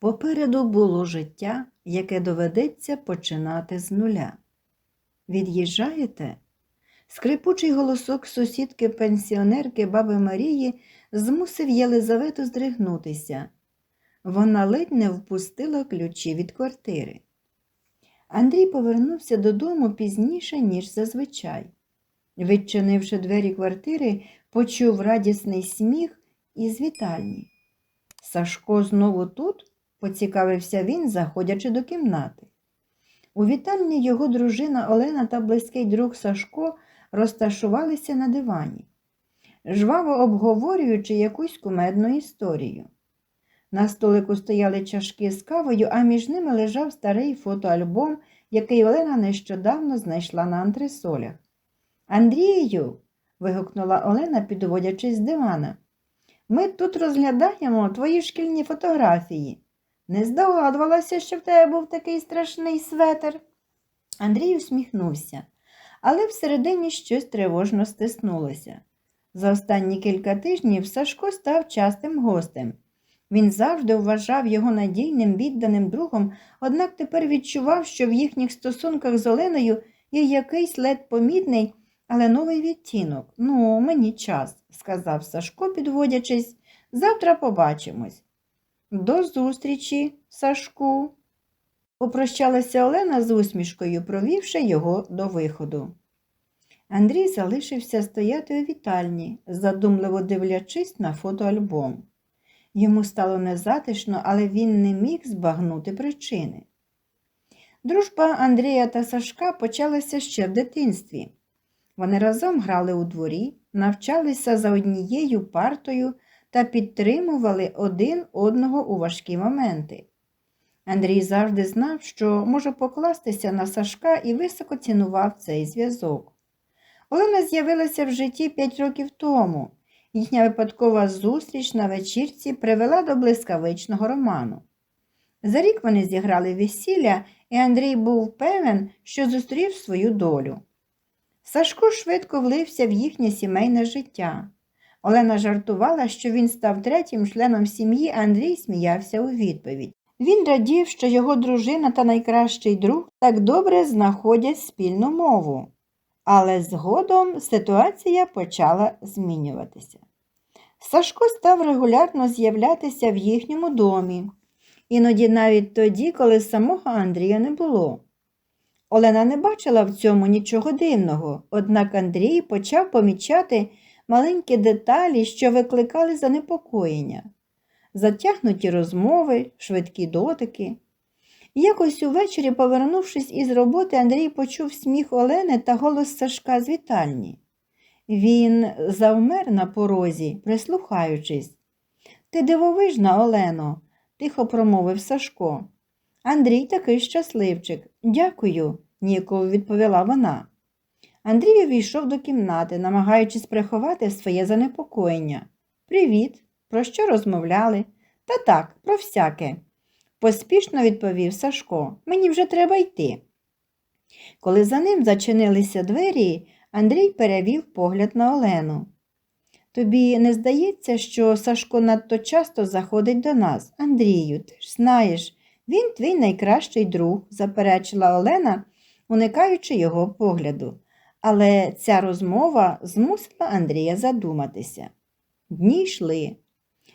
Попереду було життя, яке доведеться починати з нуля. Від'їжджаєте? Скрипучий голосок сусідки пенсіонерки баби Марії змусив Єлизавету здригнутися. Вона ледь не впустила ключі від квартири. Андрій повернувся додому пізніше, ніж зазвичай. Відчинивши двері квартири, почув радісний сміх із вітальні. Сашко знову тут? Поцікавився він, заходячи до кімнати. У вітальні його дружина Олена та близький друг Сашко розташувалися на дивані, жваво обговорюючи якусь кумедну історію. На столику стояли чашки з кавою, а між ними лежав старий фотоальбом, який Олена нещодавно знайшла на антресолях. Андрію. вигукнула Олена, підводячись з дивана. Ми тут розглядаємо твої шкільні фотографії. Не здогадувалася, що в тебе був такий страшний светер. Андрій усміхнувся, але всередині щось тривожно стиснулося. За останні кілька тижнів Сашко став частим гостем. Він завжди вважав його надійним відданим другом, однак тепер відчував, що в їхніх стосунках з Оленою є якийсь ледь помітний, але новий відтінок. Ну, мені час, сказав Сашко, підводячись. Завтра побачимось. До зустрічі, Сашку. Попрощалася Олена з усмішкою, провівши його до виходу. Андрій залишився стояти у вітальні, задумливо дивлячись на фотоальбом. Йому стало незатишно, але він не міг збагнути причини. Дружба Андрія та Сашка почалася ще в дитинстві. Вони разом грали у дворі, навчалися за однією партою та підтримували один одного у важкі моменти. Андрій завжди знав, що може покластися на Сашка і високо цінував цей зв'язок. Олена з'явилася в житті п'ять років тому. Їхня випадкова зустріч на вечірці привела до блискавичного роману. За рік вони зіграли весілля, і Андрій був певен, що зустрів свою долю. Сашко швидко влився в їхнє сімейне життя. Олена жартувала, що він став третім членом сім'ї, а Андрій сміявся у відповідь. Він радів, що його дружина та найкращий друг так добре знаходять спільну мову. Але згодом ситуація почала змінюватися. Сашко став регулярно з'являтися в їхньому домі, іноді навіть тоді, коли самого Андрія не було. Олена не бачила в цьому нічого дивного, однак Андрій почав помічати маленькі деталі, що викликали занепокоєння, затягнуті розмови, швидкі дотики. Якось увечері, повернувшись із роботи, Андрій почув сміх Олени та голос Сашка з вітальні. Він завмер на порозі, прислухаючись. Ти дивовижна, Олено, тихо промовив Сашко. Андрій такий щасливчик. Дякую, ніяково відповіла вона. Андрій увійшов до кімнати, намагаючись приховати своє занепокоєння. Привіт, про що розмовляли? Та так, про всяке, поспішно відповів Сашко. Мені вже треба йти. Коли за ним зачинилися двері, Андрій перевів погляд на Олену. Тобі не здається, що Сашко надто часто заходить до нас, Андрію, ти ж знаєш, він твій найкращий друг, заперечила Олена, уникаючи його погляду. Але ця розмова змусила Андрія задуматися. Дні йшли.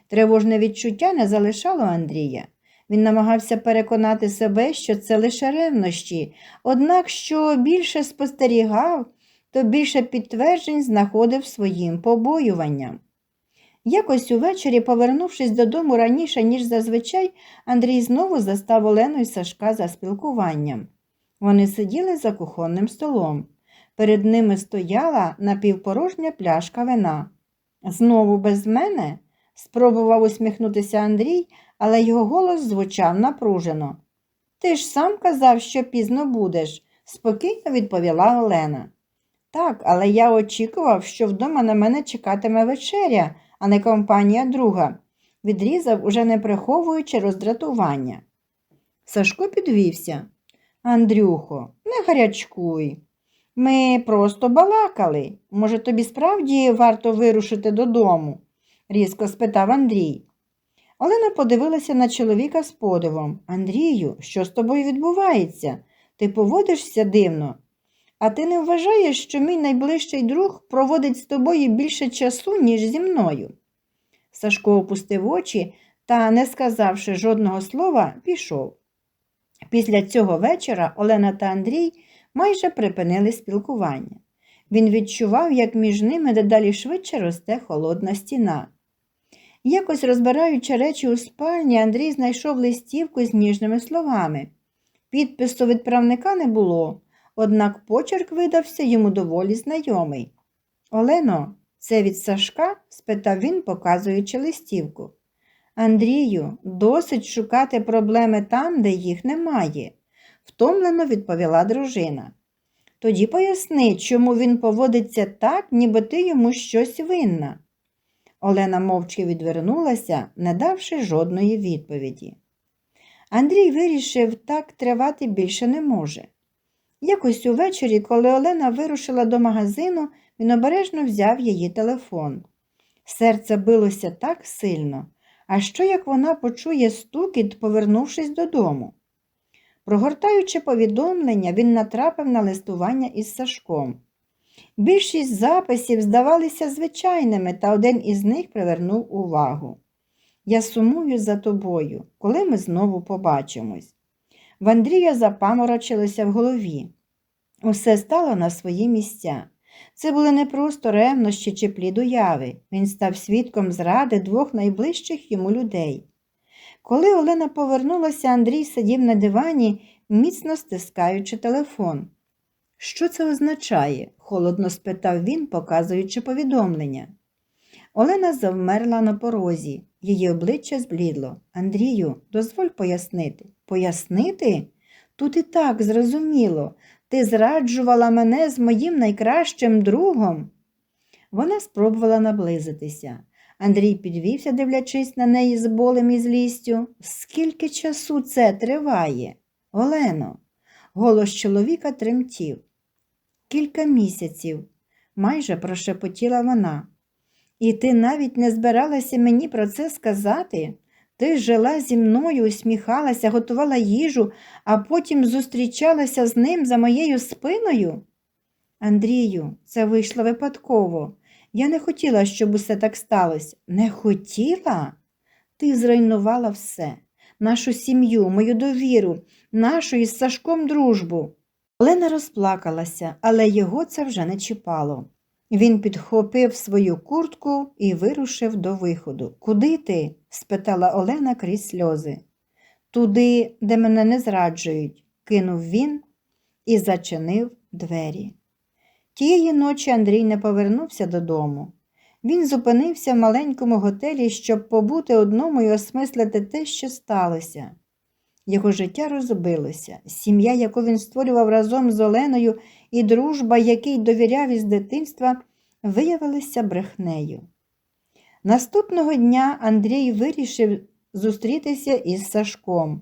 Тривожне відчуття не залишало Андрія. Він намагався переконати себе, що це лише ревнощі, однак що більше спостерігав, то більше підтверджень знаходив своїм побоюванням. Якось увечері, повернувшись додому раніше, ніж зазвичай, Андрій знову застав Олену і Сашка за спілкуванням. Вони сиділи за кухонним столом. Перед ними стояла напівпорожня пляшка вина. Знову без мене? спробував усміхнутися Андрій, але його голос звучав напружено. Ти ж сам казав, що пізно будеш, спокійно відповіла Олена. Так, але я очікував, що вдома на мене чекатиме вечеря, а не компанія друга, відрізав, уже не приховуючи роздратування. Сашко підвівся. Андрюхо, не гарячкуй. Ми просто балакали. Може, тобі справді варто вирушити додому? різко спитав Андрій. Олена подивилася на чоловіка з подивом. Андрію, що з тобою відбувається? Ти поводишся дивно. А ти не вважаєш, що мій найближчий друг проводить з тобою більше часу, ніж зі мною? Сашко опустив очі та, не сказавши жодного слова, пішов. Після цього вечора Олена та Андрій майже припинили спілкування. Він відчував, як між ними дедалі швидше росте холодна стіна. Якось розбираючи речі у спальні, Андрій знайшов листівку з ніжними словами. Підпису відправника не було, однак почерк видався йому доволі знайомий. Олено, це від Сашка? спитав він, показуючи листівку. Андрію, досить шукати проблеми там, де їх немає, втомлено відповіла дружина. Тоді поясни, чому він поводиться так, ніби ти йому щось винна. Олена мовчки відвернулася, не давши жодної відповіді. Андрій вирішив, так тривати більше не може. Якось увечері, коли Олена вирушила до магазину, він обережно взяв її телефон. Серце билося так сильно, а що як вона почує стукіт, повернувшись додому? Прогортаючи повідомлення, він натрапив на листування із Сашком. Більшість записів здавалися звичайними, та один із них привернув увагу. Я сумую за тобою, коли ми знову побачимось. В Андрія запаморочилося в голові. Усе стало на свої місця. Це були не просто ревнощі чи плід уяви. Він став свідком зради двох найближчих йому людей. Коли Олена повернулася, Андрій сидів на дивані, міцно стискаючи телефон. Що це означає? холодно спитав він, показуючи повідомлення. Олена завмерла на порозі, її обличчя зблідло. Андрію, дозволь пояснити. Пояснити? Тут і так зрозуміло. Ти зраджувала мене з моїм найкращим другом. Вона спробувала наблизитися. Андрій підвівся, дивлячись на неї з болем і злістю. Скільки часу це триває? Олено, голос чоловіка тремтів. Кілька місяців, майже прошепотіла вона. І ти навіть не збиралася мені про це сказати? Ти жила зі мною, усміхалася, готувала їжу, а потім зустрічалася з ним за моєю спиною? Андрію, це вийшло випадково. Я не хотіла, щоб усе так сталося. Не хотіла? Ти зруйнувала все, нашу сім'ю, мою довіру, нашу із Сашком дружбу. Олена розплакалася, але його це вже не чіпало. Він підхопив свою куртку і вирушив до виходу. Куди ти? спитала Олена крізь сльози. Туди, де мене не зраджують, кинув він і зачинив двері. Тієї ночі Андрій не повернувся додому. Він зупинився в маленькому готелі, щоб побути одному і осмислити те, що сталося. Його життя розбилося, сім'я, яку він створював разом з Оленою, і дружба, який довіряв із дитинства, виявилися брехнею. Наступного дня Андрій вирішив зустрітися із Сашком.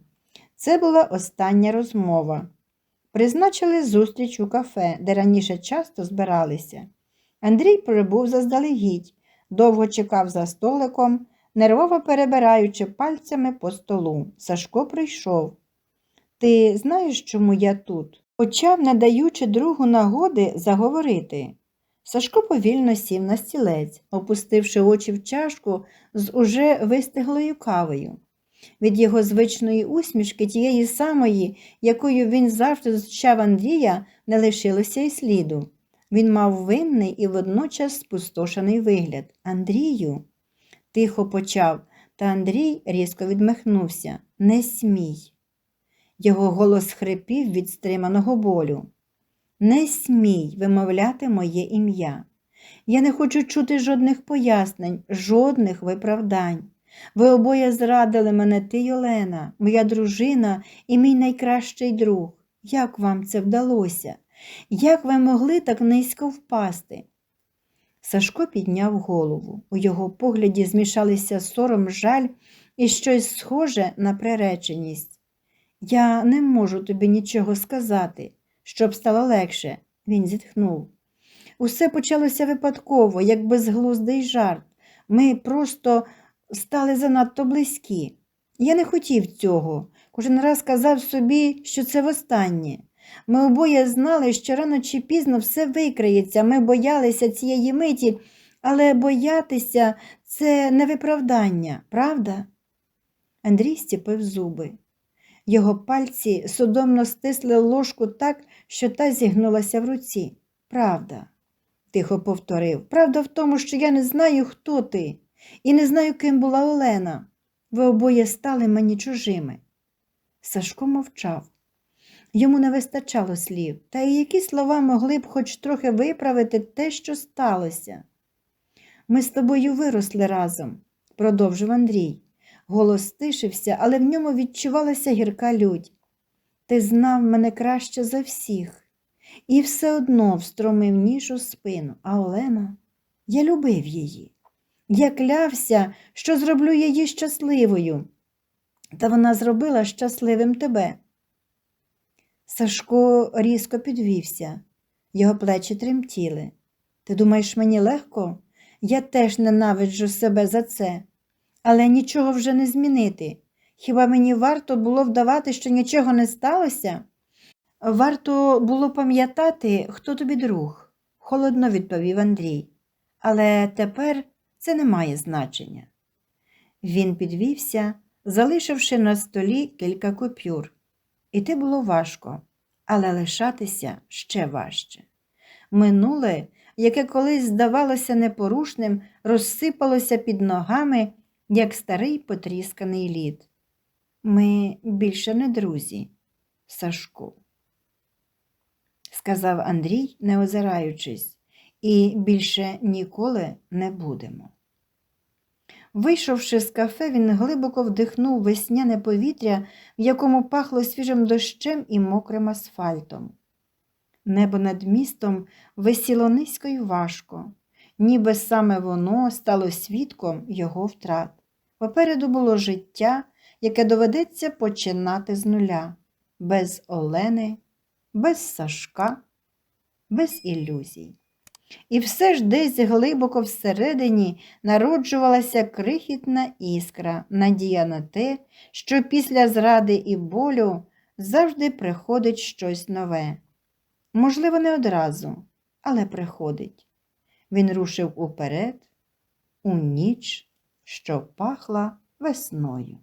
Це була остання розмова. Призначили зустріч у кафе, де раніше часто збиралися. Андрій прибув заздалегідь, довго чекав за столиком, нервово перебираючи пальцями по столу. Сашко прийшов. Ти знаєш, чому я тут? Почав, не даючи другу нагоди заговорити. Сашко повільно сів на стілець, опустивши очі в чашку з уже вистиглою кавою. Від його звичної усмішки, тієї самої, якою він завжди зустрічав Андрія, не лишилося й сліду. Він мав винний і водночас спустошений вигляд. Андрію, тихо почав, та Андрій різко відмахнувся. Не смій. Його голос хрипів від стриманого болю. Не смій вимовляти моє ім'я. Я не хочу чути жодних пояснень, жодних виправдань. Ви обоє зрадили мене, ти Олена, моя дружина і мій найкращий друг. Як вам це вдалося? Як ви могли так низько впасти? Сашко підняв голову. У його погляді змішалися сором, жаль і щось схоже на приреченість. Я не можу тобі нічого сказати, щоб стало легше, він зітхнув. Усе почалося випадково, як безглуздий жарт. Ми просто стали занадто близькі. Я не хотів цього. Кожен раз казав собі, що це востаннє. Ми обоє знали, що рано чи пізно все викриється. Ми боялися цієї миті, але боятися це не виправдання, правда? Андрій стіпив зуби. Його пальці судомно стисли ложку так, що та зігнулася в руці. Правда, тихо повторив. Правда в тому, що я не знаю, хто ти, і не знаю, ким була Олена. Ви обоє стали мені чужими. Сашко мовчав. Йому не вистачало слів, та й які слова могли б хоч трохи виправити те, що сталося. Ми з тобою виросли разом, продовжив Андрій. Голос стишився, але в ньому відчувалася гірка лють. Ти знав мене краще за всіх, і все одно встромив ніж у спину, а Олена, я любив її. Я клявся, що зроблю її щасливою, та вона зробила щасливим тебе. Сашко різко підвівся, його плечі тремтіли. Ти думаєш, мені легко? Я теж ненавиджу себе за це, але нічого вже не змінити. Хіба мені варто було вдавати, що нічого не сталося? Варто було пам'ятати, хто тобі друг, холодно відповів Андрій. Але тепер це не має значення. Він підвівся, залишивши на столі кілька купюр. Іти було важко, але лишатися ще важче. Минуле, яке колись здавалося непорушним, розсипалося під ногами, як старий потрісканий лід. Ми більше не друзі, Сашку, сказав Андрій, не озираючись, і більше ніколи не будемо. Вийшовши з кафе, він глибоко вдихнув весняне повітря, в якому пахло свіжим дощем і мокрим асфальтом. Небо над містом висіло низько й важко, ніби саме воно стало свідком його втрат. Попереду було життя, яке доведеться починати з нуля, без Олени, без Сашка, без ілюзій. І все ж десь глибоко всередині народжувалася крихітна іскра, надія на те, що після зради і болю завжди приходить щось нове. Можливо, не одразу, але приходить. Він рушив уперед, у ніч, що пахла весною.